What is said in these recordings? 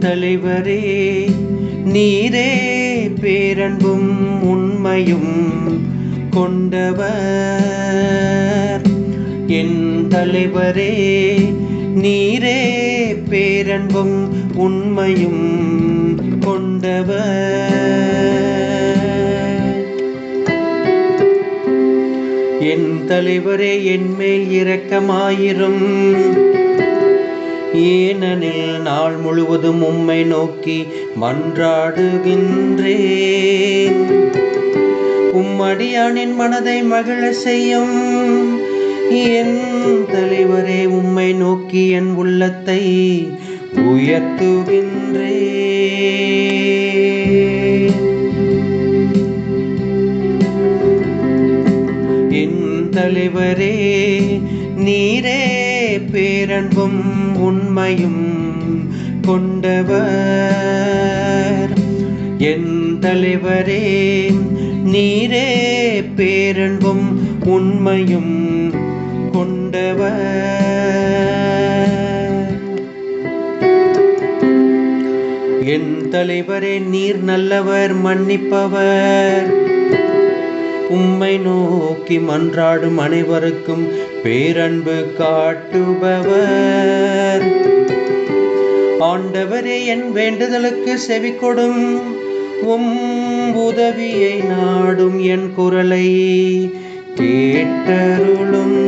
தலைவரே நீரே பேரன்பும் உண்மையும் கொண்டவர். என் தலைவரே நீரே பேரன்பும் உண்மையும் கொண்டவர். என் தலைவரே என்மேல் இரக்கமாயிரும். ஏனெனில் நாள் முழுவதும் உம்மை நோக்கி மன்றாடுகின்றேன். உம்மடியானின் மனதை மகிழ செய்யும் என் தலைவரே உம்மை நோக்கி என் உள்ளத்தை உயர்த்துகின்றேன். என் தலைவரே நீரே பேரன்பும் உண்மையும் கொண்டவர். என் தலைவரே நீரே பேரன்பும் உண்மையும் கொண்டவர். என் தலைவரே நீர் நல்லவர் மன்னிப்பவர். உம்மை நோக்கி மன்றாடும் அனைவருக்கும் பேரன்பு காட்டுபவர். ஆண்டவரே என் வேண்டுதலுக்கு செவி கொடும். உம் உதவியை நாடும் என் குரலை கேட்டருளும்.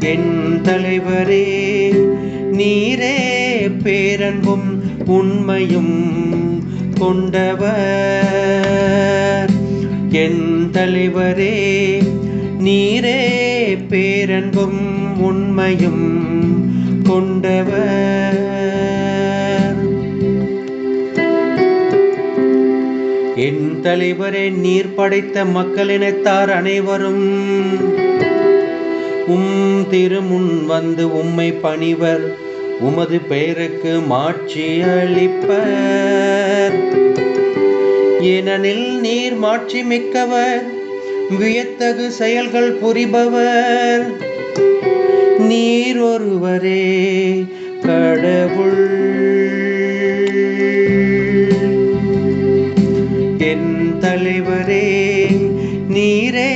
என் தலைவரே நீரே பேரன்பும் உண்மையும் கொண்டவர். என் தலைவரே நீரே பேரன்பும் உண்மையும் கொண்டவர். என் தலைவரே நீர் படைத்த மக்களினத்தார் அனைவரும். உம் திருமுன் வந்து உம்மை பணிவர். உமது பெயருக்கு மாட்சி அளிப்பர். ஏனெனில் நீர் மாட்சி மிக்கவர் வியத்தகு செயல்கள் புரிபவர். நீர் ஒருவரே கடவுள். என் தலைவரே நீரே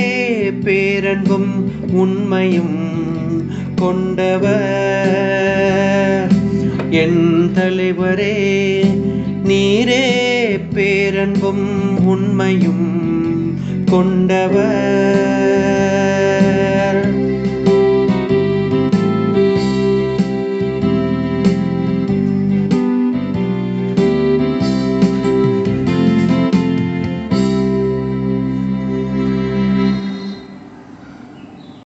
பேரன்பும் உண்மையும் கொண்டவர். என் தலைவரே நீரே பேரன்பும் உண்மையும் கொண்டவர்.